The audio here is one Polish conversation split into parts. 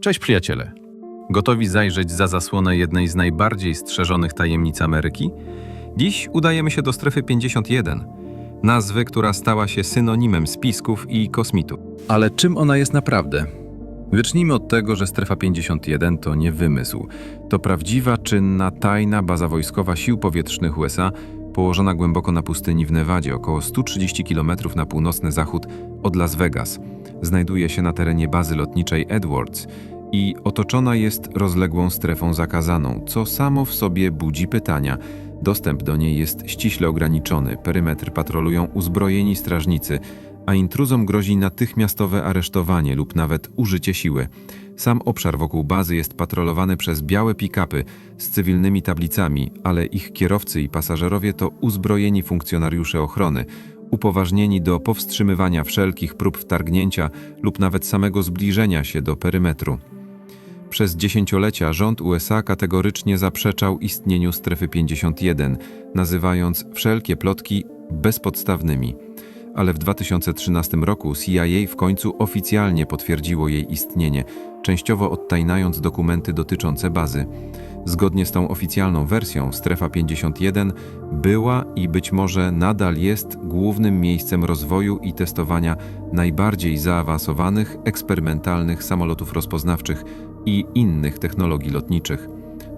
Cześć przyjaciele. Gotowi zajrzeć za zasłonę jednej z najbardziej strzeżonych tajemnic Ameryki? Dziś udajemy się do strefy 51, nazwy, która stała się synonimem spisków i kosmitów. Ale czym ona jest naprawdę? Wycznijmy od tego, że strefa 51 to nie wymysł. To prawdziwa, czynna, tajna baza wojskowa sił powietrznych USA, położona głęboko na pustyni w Nevadzie, około 130 km na północny zachód od Las Vegas. Znajduje się na terenie bazy lotniczej Edwards i otoczona jest rozległą strefą zakazaną, co samo w sobie budzi pytania. Dostęp do niej jest ściśle ograniczony, perymetr patrolują uzbrojeni strażnicy, a intruzom grozi natychmiastowe aresztowanie lub nawet użycie siły. Sam obszar wokół bazy jest patrolowany przez białe pick-upy z cywilnymi tablicami, ale ich kierowcy i pasażerowie to uzbrojeni funkcjonariusze ochrony, upoważnieni do powstrzymywania wszelkich prób wtargnięcia lub nawet samego zbliżenia się do perymetru. Przez dziesięciolecia rząd USA kategorycznie zaprzeczał istnieniu strefy 51, nazywając wszelkie plotki bezpodstawnymi. Ale w 2013 roku CIA w końcu oficjalnie potwierdziło jej istnienie, częściowo odtajnając dokumenty dotyczące bazy. Zgodnie z tą oficjalną wersją, strefa 51 była i być może nadal jest głównym miejscem rozwoju i testowania najbardziej zaawansowanych, eksperymentalnych samolotów rozpoznawczych i innych technologii lotniczych.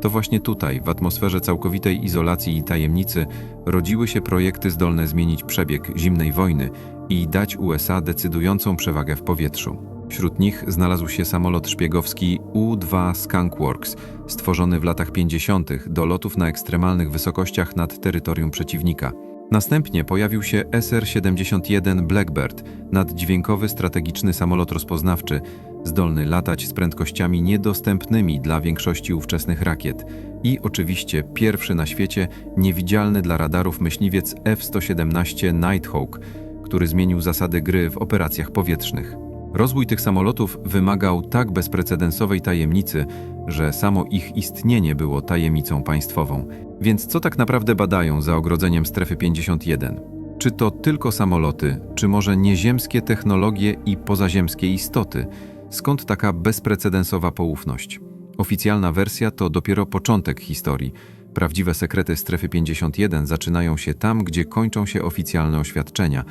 To właśnie tutaj, w atmosferze całkowitej izolacji i tajemnicy, rodziły się projekty zdolne zmienić przebieg zimnej wojny i dać USA decydującą przewagę w powietrzu. Wśród nich znalazł się samolot szpiegowski U-2 Skunkworks, stworzony w latach 50. do lotów na ekstremalnych wysokościach nad terytorium przeciwnika. Następnie pojawił się SR-71 Blackbird, naddźwiękowy strategiczny samolot rozpoznawczy, zdolny latać z prędkościami niedostępnymi dla większości ówczesnych rakiet. I oczywiście pierwszy na świecie niewidzialny dla radarów myśliwiec F-117 Nighthawk, który zmienił zasady gry w operacjach powietrznych. Rozwój tych samolotów wymagał tak bezprecedensowej tajemnicy, że samo ich istnienie było tajemnicą państwową. Więc co tak naprawdę badają za ogrodzeniem strefy 51? Czy to tylko samoloty, czy może nieziemskie technologie i pozaziemskie istoty? Skąd taka bezprecedensowa poufność? Oficjalna wersja to dopiero początek historii. Prawdziwe sekrety strefy 51 zaczynają się tam, gdzie kończą się oficjalne oświadczenia.